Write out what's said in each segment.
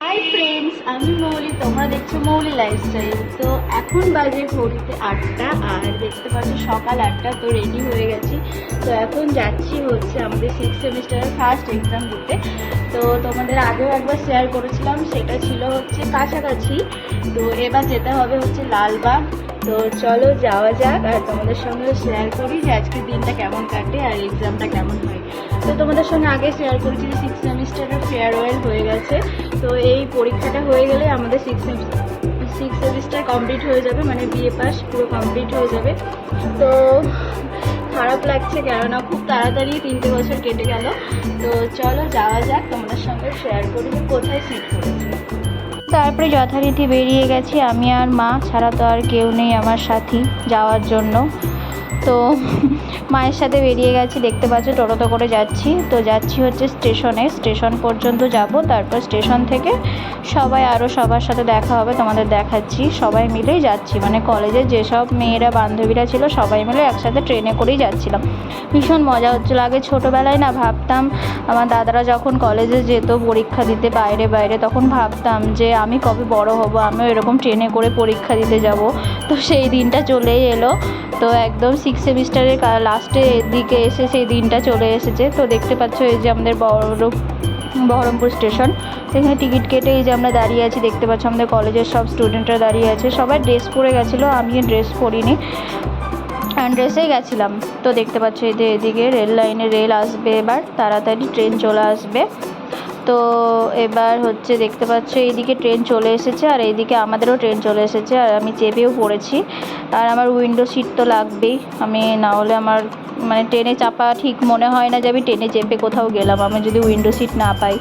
Hi friends আমি মৌলি, তোমরা দেখছ মৌলি লাইফস্টাইল তো এখন বাজে ঘড়িতে আটটা, আর দেখতে পাচ্ছ সকাল আটটা, তো রেডি হয়ে গেছি। তো এখন যাচ্ছি হচ্ছে আমাদের সিক্স সেমিস্টারের ফার্স্ট এক্সাম দিতে। তো তোমাদের আগেও একবার শেয়ার করেছিলাম, সেটা ছিল হচ্ছে কাছাকাছি। তো এবার যেতে হবে হচ্ছে লালবাগ। তো চলো যাওয়া যাক, আর তোমাদের সঙ্গে শেয়ার করি যে আজকের দিনটা কেমন কাটে আর এক্সামটা কেমন হয়। তো তোমাদের সঙ্গে আগে শেয়ার করেছি যে সিক্স সেমিস্টারের ফেয়ারওয়েল হয়ে গেছে। তো এই পরীক্ষাটা হয়ে গেলে আমাদের সিক্স সিক্স সেমিস্টার কমপ্লিট হয়ে যাবে মানে বিএ পাস পুরো কমপ্লিট হয়ে যাবে। তো খারাপ লাগছে কেননা খুব তাড়াতাড়ি তিনটে বছর কেটে গেল। তো চলো যাওয়া যাক, তোমাদের সঙ্গে শেয়ার করি কোথায় সিট করেছে। তারপরে যথারীতি বেরিয়ে গেছি। আমি আর মা ছাড়া তো আর কেউ নেই আমার সাথী যাওয়ার জন্য। তো মায়ের সাথে বেরিয়ে গেছি, দেখতে পাচ্ছ টোটোতে করে যাচ্ছি। তো যাচ্ছি হচ্ছে স্টেশনে, স্টেশন পর্যন্ত যাব, তারপর স্টেশন থেকে সবাই আরও সবার সাথে দেখা হবে, তোমাদের দেখাচ্ছি। সবাই মিলেই যাচ্ছি মানে কলেজের যেসব মেয়েরা, বান্ধবীরা ছিল, সবাই মিলে একসাথে ট্রেনে করেই যাচ্ছিলাম। ভীষণ মজা হচ্ছিল, আগে ছোটোবেলায় না ভাবতাম, আমার দাদারা যখন কলেজে যেত, পরীক্ষা দিতে বাইরে বাইরে, তখন ভাবতাম যে আমি কবে বড় হব, আমিও এরকম ট্রেনে করে পরীক্ষা দিতে যাব। তো সেই দিনটা চলেই এলো। তো একদম সিক্স সেমিস্টারের লাস্টের দিকে এসে সেই দিনটা চলে এসেছে। তো দেখতে পাচ্ছ এই যে আমাদের বড় বহরমপুর স্টেশন। এখানে টিকিট কেটে এই যে আমরা দাঁড়িয়ে আছি, দেখতে পাচ্ছ আমাদের কলেজের সব স্টুডেন্টরা দাঁড়িয়ে আছে। সবাই ড্রেস পরে গেছিল, আমিও ড্রেস পরিনি। ড্রেসেই গেছিলাম। তো দেখতে পাচ্ছ এই যে এদিকে রেল লাইনে রেল আসবে এবার, তাড়াতাড়ি ট্রেন চলে আসবে। তো এবার হচ্ছে দেখতে পাচ্ছ, এইদিকে ট্রেন চলে এসেছে আর এইদিকে আমাদেরও ট্রেন চলে এসেছে আর আমি চেপেও পড়েছি। আর আমার উইন্ডো সিট তো লাগবেই। আমি না হলে আমার মানে ট্রেনে চাপা ঠিক মনে হয় না যে আমি ট্রেনে চেপে কোথাও গেলাম। আমি যদি উইন্ডো সিট না পাই।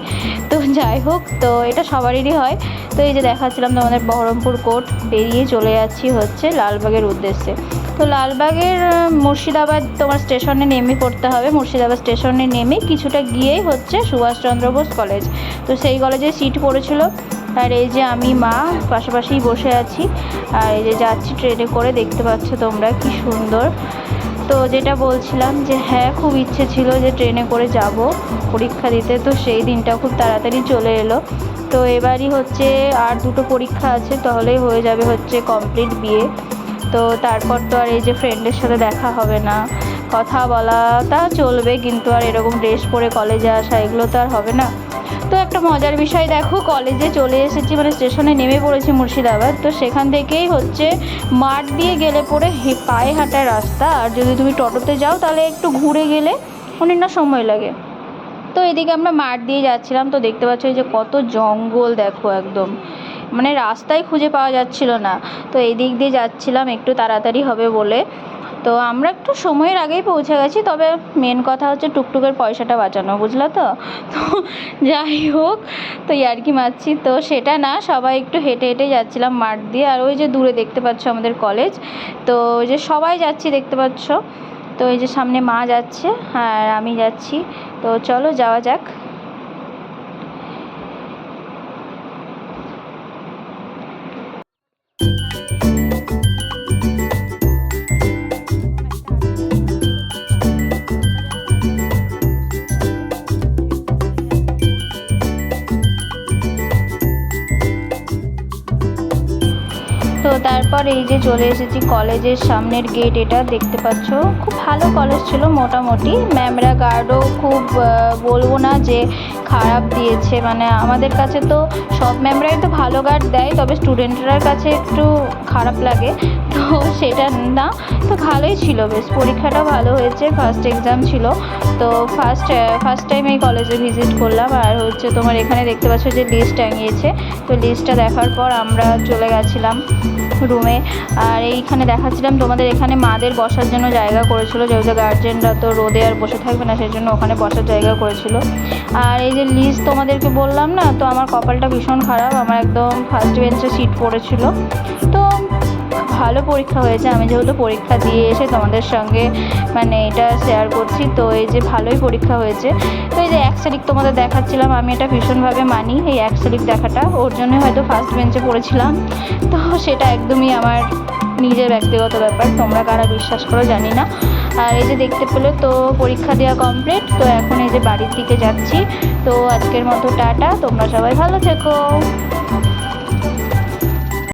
তো যাই হোক, তো এটা সবারই হয়। তো এই যে দেখাচ্ছিলাম তোমাদের বহরমপুর কোর্ট বেরিয়ে চলে যাচ্ছি হচ্ছে লালবাগের উদ্দেশ্যে। তো লালবাগের মুর্শিদাবাদ তোমার স্টেশনে নেমে পড়তে হবে। মুর্শিদাবাদ স্টেশনে নেমে কিছুটা গিয়েই হচ্ছে সুভাষচন্দ্র বোস কলেজ তো সেই কলেজে সিট পড়েছিল। আর এই যে আমি, মা, পাশাপাশিই বসে আছি। আর এই যে যাচ্ছি ট্রেনে করে, দেখতে পাচ্ছ তোমরা কি সুন্দর। তো যেটা বলছিলাম যে হ্যাঁ খুব ইচ্ছে ছিল যে ট্রেনে করে যাব পরীক্ষা দিতে। তো সেই দিনটা খুব তাড়াতাড়ি চলে এলো। তো এবারই হচ্ছে আর দুটো পরীক্ষা আছে, তাহলেই হয়ে যাবে হচ্ছে কমপ্লিট বিয়ে তো তারপর তো আর এই যে ফ্রেন্ডের সাথে দেখা হবে না। কথা বলা তা চলবে, কিন্তু আর এরকম ড্রেস পরে কলেজে আসা, এগুলো তো আর হবে না। তো একটা মজার বিষয়, দেখো কলেজে চলে এসেছি মানে স্টেশনে নেমে পড়েছি মুর্শিদাবাদ, তো সেখান থেকেই হচ্ছে মাঠ দিয়ে গেলে পরে পায়ে হাঁটার রাস্তা, আর যদি তুমি টোটোতে যাও তাহলে একটু ঘুরে গেলে অনেকটা সময় লাগে। তো এদিকে আমরা মাঠ দিয়ে যাচ্ছিলাম, তো দেখতে পাচ্ছ যে কত জঙ্গল, দেখো একদম। মানে রাস্তাই খুঁজে পাওয়া যাচ্ছিল না। তো এদিক দিয়ে যাচ্ছিলাম, একটু তাড়াতাড়ি হবে বলে। তো আমরা একটু সময়ের আগেই পৌঁছে গেছি, তবে মেন কথা হচ্ছে টুকটুকের পয়সাটা বাঁচানো, বুঝলা তো? তো যাই হোক, তো ইয়ার্কি মারছি। তো সেটা না, সবাই একটু হেঁটে হেঁটে যাচ্ছিলাম মাঠ দিয়ে, আর ওই যে দূরে দেখতে পাচ্ছ আমাদের কলেজ তো ওই যে সবাই যাচ্ছি দেখতে পাচ্ছ। তো এই যে সামনে মা যাচ্ছে, আর আমি যাচ্ছি। তো চলো যাওয়া যাক। তো তারপর এই যে চলে এসেছি কলেজের সামনের গেট এটা, দেখতে পাচ্ছ? খুব ভালো কলেজ ছিল মোটামুটি। ম্যামরা গার্ডও খুব বলব না যে খারাপ দিয়েছে। মানে আমাদের কাছে তো সব ম্যামরাই তো ভালো গার্ড দেয়, তবে স্টুডেন্টরার কাছে একটু খারাপ লাগে। তো সেটা না, তো ভালোই ছিল বেশ। পরীক্ষাটা ভালো হয়েছে ফার্স্ট এক্সাম ছিল। তো ফার্স্ট ফার্স্ট টাইম এই কলেজে ভিজিট করলাম। আর হচ্ছে তোমার এখানে দেখতে পাচ্ছ যে লিস্ট টাঙিয়েছে। তো লিস্টটা দেখার পর আমরা চলে গেছিলাম রুমে আর এইখানে দেখাচ্ছিলাম তোমাদের এখানে মাদের বসার জন্য জায়গা করেছিল। যেহেতু গার্জেনরা তো রোদে আর বসে থাকবে না সেই জন্য ওখানে বসার জায়গা করেছিল। আর এই যে লিস্ট তোমাদেরকে বললাম না, তো আমার কপালটা ভীষণ খারাপ। আমার একদম ফার্স্ট বেঞ্চে সিট পড়েছিল। তো ভালো পরীক্ষা হয়েছে। আমি যেহেতু পরীক্ষা দিয়ে এসে তোমাদের সঙ্গে মানে এটা শেয়ার করছি, তো এই যে ভালোই পরীক্ষা হয়েছে। তো এই যে এক শালিক তোমাদের দেখাচ্ছিলাম, আমি এটা ভীষণভাবে মানি, এই এক শালিক দেখাটা। ওর জন্য হয়তো ফার্স্ট বেঞ্চে পড়েছিলাম। তো সেটা একদমই আমার নিজের ব্যক্তিগত ব্যাপার, তোমরা কারা বিশ্বাস করো জানি না। আর এই যে দেখতে পেল তো পরীক্ষা দেওয়া কমপ্লিট তো এখন এই যে বাড়ির দিকে যাচ্ছি। তো আজকের মতো টাটা, তোমরা সবাই ভালো থেকো।